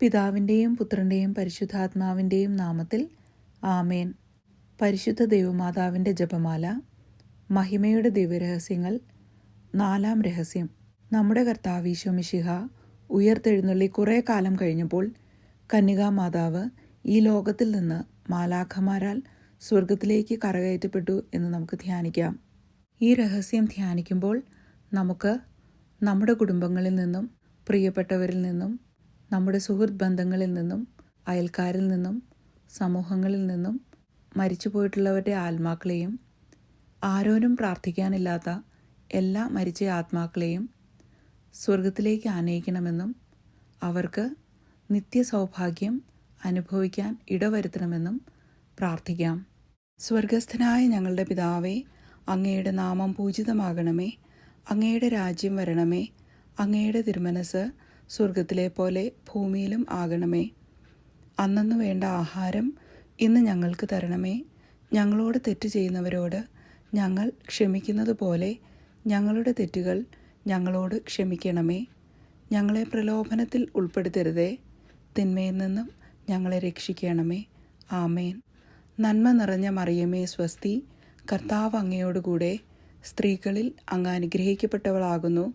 പിതാവിന്റെയും പുത്രന്റെയും പരിശുദ്ധാത്മാവിന്റെയും നാമത്തിൽ ആമേൻ. പരിശുദ്ധ ദൈവമാതാവിന്റെ ജപമാല മഹിമയുടെ ദിവ്യരഹസ്യങ്ങൾ നാലാം രഹസ്യം. നമ്മുടെ കർത്താവീശോ മിശിഹ ഉയർത്തെഴുന്നള്ളി കുറേ കാലം കഴിഞ്ഞപ്പോൾ കന്യകാമാതാവ് ഈ ലോകത്തിൽ നിന്ന് മാലാഖമാരാൽ സ്വർഗത്തിലേക്ക് കരകയറ്റപ്പെട്ടു എന്ന് നമുക്ക് ധ്യാനിക്കാം. ഈ രഹസ്യം ധ്യാനിക്കുമ്പോൾ നമുക്ക് നമ്മുടെ കുടുംബങ്ങളിൽ നിന്നും പ്രിയപ്പെട്ടവരിൽ നിന്നും നമ്മുടെ സുഹൃത്ത് ബന്ധങ്ങളിൽ നിന്നും അയൽക്കാരിൽ നിന്നും സമൂഹങ്ങളിൽ നിന്നും മരിച്ചുപോയിട്ടുള്ളവരുടെ ആത്മാക്കളെയും ആരോരും പ്രാർത്ഥിക്കാനില്ലാത്ത എല്ലാ മരിച്ച ആത്മാക്കളെയും സ്വർഗത്തിലേക്ക് ആനയിക്കണമെന്നും അവർക്ക് നിത്യസൗഭാഗ്യം അനുഭവിക്കാൻ ഇടവരുത്തണമെന്നും പ്രാർത്ഥിക്കാം. സ്വർഗസ്ഥനായ ഞങ്ങളുടെ പിതാവേ അങ്ങയുടെ നാമം പൂജിതമാകണമേ അങ്ങയുടെ രാജ്യം വരണമേ അങ്ങയുടെ തിരുമനസ് സ്വർഗത്തിലെ പോലെ ഭൂമിയിലും ആകണമേ. അന്നു വേണ്ട ആഹാരം ഇന്ന് ഞങ്ങൾക്ക് തരണമേ. ഞങ്ങളോട് തെറ്റ് ചെയ്യുന്നവരോട് ഞങ്ങൾ ക്ഷമിക്കുന്നത് പോലെ ഞങ്ങളുടെ തെറ്റുകൾ ഞങ്ങളോട് ക്ഷമിക്കണമേ. ഞങ്ങളെ പ്രലോഭനത്തിൽ ഉൾപ്പെടുത്തരുതേ. തിന്മയിൽ നിന്നും ഞങ്ങളെ രക്ഷിക്കണമേ. ആമേൻ. നന്മ നിറഞ്ഞ മറിയമേ സ്വസ്തി. കർത്താവ് അങ്ങയോടുകൂടെ സ്ത്രീകളിൽ അങ്ങ് അനുഗ്രഹിക്കപ്പെട്ടവളാകുന്നു.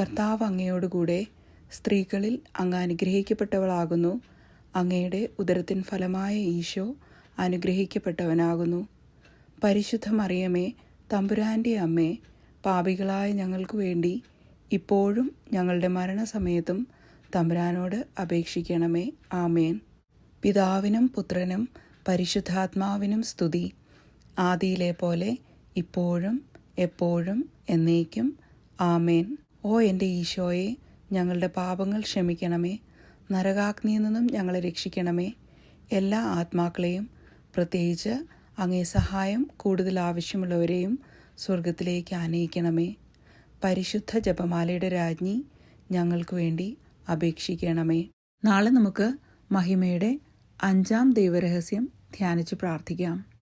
കർത്താവ് അങ്ങയോടുകൂടെ സ്ത്രീകളിൽ അങ്ങ് അനുഗ്രഹിക്കപ്പെട്ടവളാകുന്നു. അങ്ങയുടെ ഉദരത്തിൻ ഫലമായ ഈശോ അനുഗ്രഹിക്കപ്പെട്ടവനാകുന്നു. പരിശുദ്ധ മറിയമേ തമ്പുരാന്റെ അമ്മേ പാപികളായ ഞങ്ങൾക്ക് വേണ്ടി ഇപ്പോഴും ഞങ്ങളുടെ മരണസമയത്തും തമ്പുരാനോട് അപേക്ഷിക്കണമേ. ആമേൻ. പിതാവിനും പുത്രനും പരിശുദ്ധാത്മാവിനും സ്തുതി. ആദിയിലെ പോലെ ഇപ്പോഴും എപ്പോഴും എന്നേക്കും. ആമേൻ. ഓ എന്റെ ഈശോയെ ഞങ്ങളുടെ പാപങ്ങൾ ക്ഷമിക്കണമേ. നരകാഗ്നിയിൽ നിന്നും ഞങ്ങളെ രക്ഷിക്കണമേ. എല്ലാ ആത്മാക്കളെയും പ്രത്യേകിച്ച് അങ്ങേ സഹായം കൂടുതൽ ആവശ്യമുള്ളവരെയും സ്വർഗത്തിലേക്ക് ആനയിക്കണമേ. പരിശുദ്ധ ജപമാലയുടെ രാജ്ഞി ഞങ്ങൾക്ക് വേണ്ടി അപേക്ഷിക്കണമേ. നാളെ നമുക്ക് മഹിമയുടെ അഞ്ചാം ദൈവരഹസ്യം ധ്യാനിച്ച് പ്രാർത്ഥിക്കാം.